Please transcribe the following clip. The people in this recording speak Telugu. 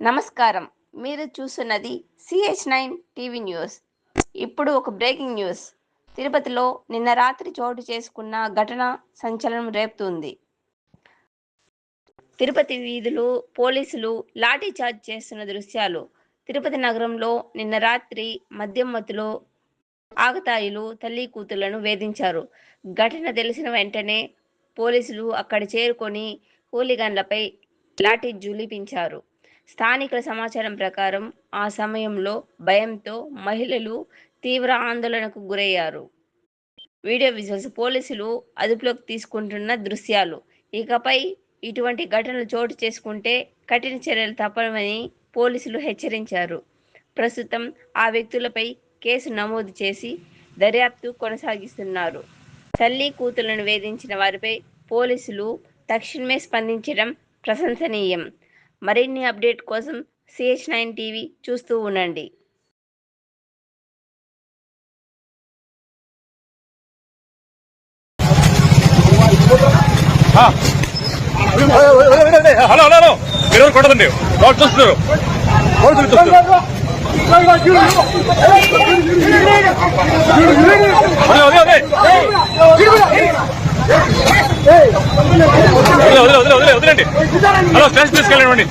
నమస్కారం. మీరు చూస్తున్నది సిహెచ్ నైన్ టీవీ న్యూస్. ఇప్పుడు ఒక బ్రేకింగ్ న్యూస్. తిరుపతిలో నిన్న రాత్రి చోటు చేసుకున్న ఘటన సంచలనం రేపుతుంది. తిరుపతి వీధులు పోలీసులు లాఠీ చార్జ్ చేస్తున్న దృశ్యాలు. తిరుపతి నగరంలో నిన్న రాత్రి మద్యం మత్తులో ఆగతాయిలు తల్లి కూతుళ్ళను వేధించారు. ఘటన తెలిసిన వెంటనే పోలీసులు అక్కడ చేరుకొని హూలిగన్లపై లాఠీ జులిపించారు. స్థానికుల సమాచారం ప్రకారం ఆ సమయంలో భయంతో మహిళలు తీవ్ర ఆందోళనకు గురయ్యారు. వీడియో విజువల్స్ పోలీసులు అదుపులోకి తీసుకుంటున్న దృశ్యాలు. ఇకపై ఇటువంటి ఘటనలు చోటు చేసుకుంటే కఠిన చర్యలు తప్పవని పోలీసులు హెచ్చరించారు. ప్రస్తుతం ఆ వ్యక్తులపై కేసు నమోదు చేసి దర్యాప్తు కొనసాగిస్తున్నారు. తల్లి కూతులను వేధించిన వారిపై పోలీసులు తక్షణమే స్పందించడం ప్రశంసనీయం. మరిన్ని అప్డేట్ కోసం సిహెచ్ నైన్ టీవీ చూస్తూ ఉండండి. Hello hello hello. మీరు కొట్టదండి? రోడ్ చూస్తున్నారు. రోడ్ చూస్తున్నారు అదే అదే అదే వదిలే వదిలే వదిలే హలో స్టేషన్ తీసుకెళ్ళండి.